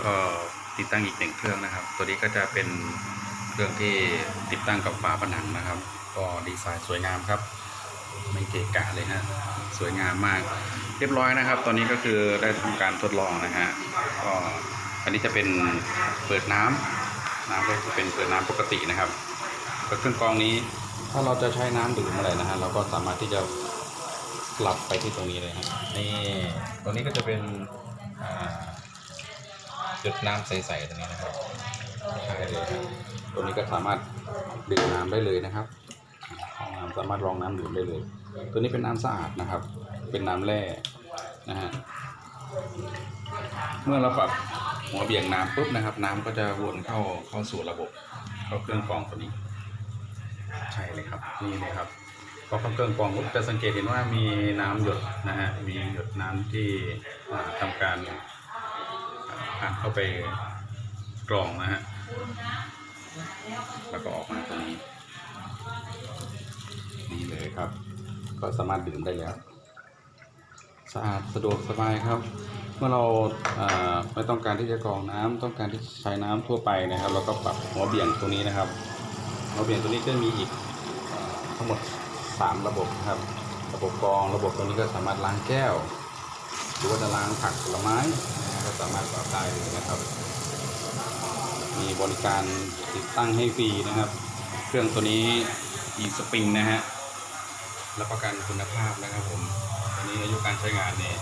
ก็ติดตั้งอีกหนึ่งเครื่องนะครับ ตัวนี้ก็จะเป็นเครื่องที่ติดตั้งกับฝาผนังนะครับ ก็ดีไซน์สวยงามครับ ไม่เกะกะเลยฮะสวยงามมาก เรียบร้อยนะครับ ตอนนี้ก็คือได้ทำการทดลองนะฮะก็อันนี้จะเป็นเปิดน้ำน้ำก็จะเป็นเปิดน้ำปกตินะครับก็เครื่องกรองนี้ ถ้าเราจะใช้น้ำดื่มอะไรนะฮะเราก็สามารถที่จะสลับไปที่ตรงนี้เลยครับนี่ตรงนี้ก็จะเป็น จุดน้ำใสๆตรงนี้นะครับใช่เลยครับตัวนี้ก็สามารถดื่มน้ำได้เลยนะครับห้องน้ำสามารถรองน้ำดื่มได้เลย ตัวนี้เป็นน้ำสะอาดนะครับ เป็นน้ำแร่นะฮะเมื่อเราปรับหัวเบี่ยงน้ำปุ๊บนะครับ น้ำก็จะวนเข้าเข้าสู่ระบบ เข้าเครื่องกรองตัวนี้ ใช่เลยครับนี่เลยครับพอเข้าเครื่องกรองปุ๊บจะสังเกตเห็นว่ามีน้ำหยดนะฮะมีหยดน้ำที่อ่าทำการ ผ่านเข้าไปกรองนะฮะ แล้วก็ออกมาตรงนี้ นี่เลยครับ ก็สามารถดื่มได้แล้ว สะอาดสะดวกสบายครับ เมื่อเราไม่ต้องการที่จะกรองน้ำต้องการที่ใช้น้ำทั่วไปนะครับ เราก็ปรับหัวเบี่ยงตรงนี้นะครับ หัวเบี่ยงตัวนี้ก็มีอีกทั้งหมด 3 ระบบครับ ระบบกรอง ระบบตัวนี้ก็สามารถล้างแก้ว หรือว่าจะล้างผักผลไม้ามารถปรับได้เลยนะครับ มีบริการติดตั้งให้ฟรีนะครับ เครื่องตัวนี้อีสปริงนะฮะรับประกันคุณภาพนะครับผมอันนี้อายุการใช้งานเนี่ย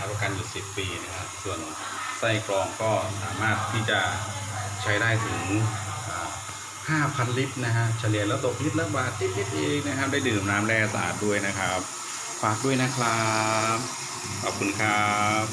รับประกันอยู่ 10 ปีนะครับ ส่วนไส้กรองก็สามารถที่จะใช้ได้ถึง 5,000 ลิตรนะฮะ เฉลี่ยแล้วตกลิตรละบาทนิดๆเองนะครับ ได้ดื่มน้ำแร่สะอาดด้วยนะครับ ฝากด้วยนะครับ ขอบคุณครับ